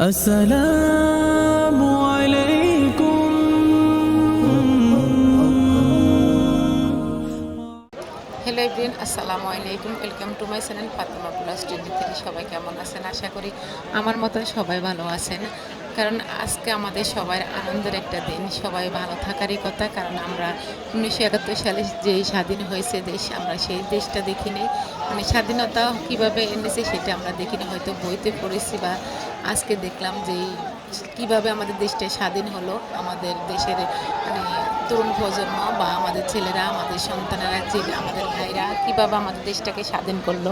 আসসালামু আলাইকুম hello everyone আসসালামু আলাইকুম welcome to my channel Fatema plus twenty three সবাই কেমন আছেন আশা করি আমার মতন সবাই ভালো আছেন কারণ আজকে আমাদের সবার আনন্দের একটা দিন। সবাই ভালো থাকারই কথা, কারণ আমরা উনিশশো একাত্তর সালে যেই স্বাধীন হয়েছে দেশ, আমরা সেই দেশটা দেখিনি। মানে স্বাধীনতা কীভাবে এনেছে সেটা আমরা দেখিনি। হয়তো বইতে পড়েছি বা আজকে দেখলাম যে কীভাবে আমাদের দেশটা স্বাধীন হলো। আমাদের দেশের মানে তরুণ প্রজন্ম বা আমাদের ছেলেরা, আমাদের সন্তানেরা যে আমাদের ভাইরা কীভাবে আমাদের দেশটাকে স্বাধীন করল।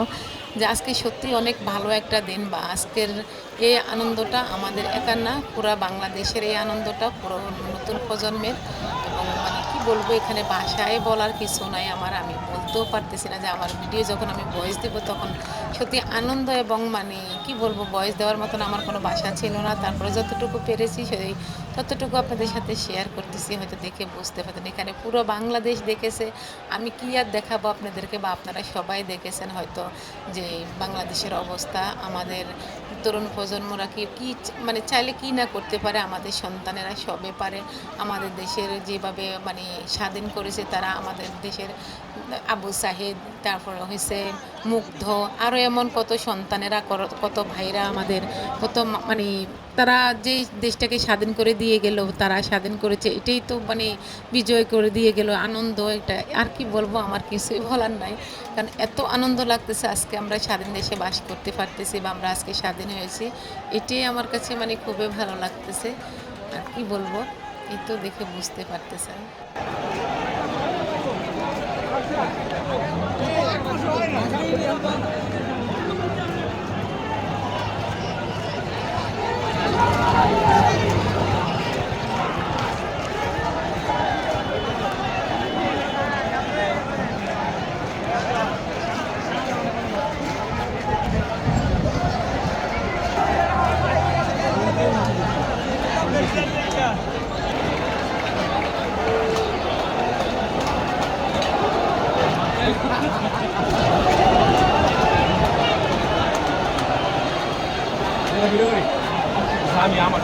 যে আজকে সত্যি অনেক ভালো একটা দিন বা আজকের এই আনন্দটা আমাদের একার না, পুরা বাংলাদেশের এই আনন্দটা, পুরো নতুন প্রজন্মের এবং বলব এখানে ভাষায় বলার কিছু নাই। আমার, আমি বলতেও পারতেছি না যে আমার ভিডিও যখন আমি ভয়েস দেব তখন সত্যি আনন্দ এবং মানে কি বলব ভয়েস দেওয়ার মতন আমার কোনো ভাষা ছিল না। তারপরে যতটুকু পেরেছি সেই ততটুকু আপনাদের সাথে শেয়ার করতেছি। হয়তো দেখে বুঝতে পারতেন। এখানে পুরো বাংলাদেশ দেখেছে। আমি কি আর দেখাবো আপনাদেরকে বা আপনারা সবাই দেখেছেন হয়তো যে বাংলাদেশের অবস্থা, আমাদের তরুণ প্রজন্মরা কি, কী মানে চাইলে কি না করতে পারে? আমাদের সন্তানেরা সবে পারে। আমাদের দেশের যেভাবে মানে স্বাধীন করেছে তারা আমাদের দেশের আবু সাহেদ তারপরে হয়েছে মুগ্ধ আরও এমন কত সন্তানেরা কত ভাইরা আমাদের, কত মানে তারা যে দেশটাকে স্বাধীন করে দিয়ে গেল, তারা স্বাধীন করেছে, এটাই তো মানে বিজয় করে দিয়ে গেল, আনন্দ এটা, আর কি বলব আমার কিছুই বলার নাই, কারণ এত আনন্দ লাগতেছে আজকে আমরা স্বাধীন দেশে বাস করতে পারতেছি বা আমরা আজকে স্বাধীন হয়েছি, এটাই আমার কাছে মানে খুবই ভালো লাগতেছে, আর কি বলব। এই তো দেখে বুঝতে পারতেছেন আমি আমার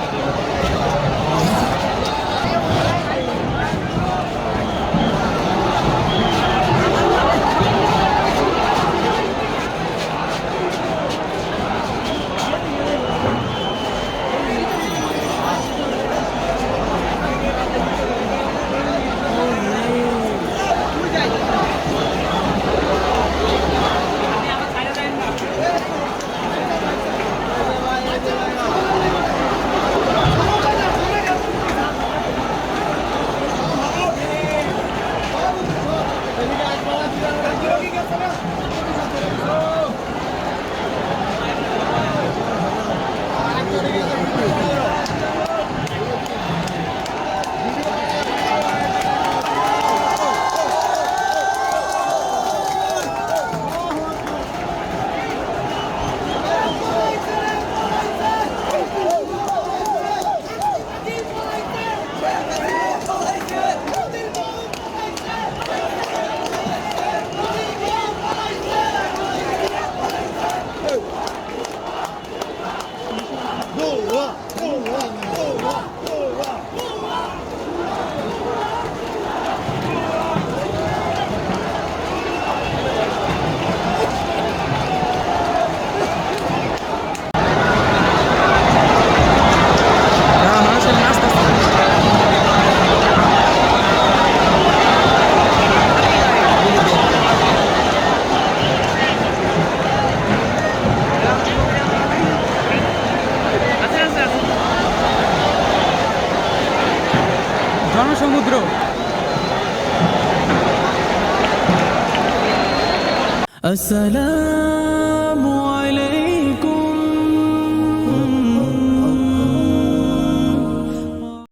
ঠিক আছে না? জনসমুদ্র। আসসালামু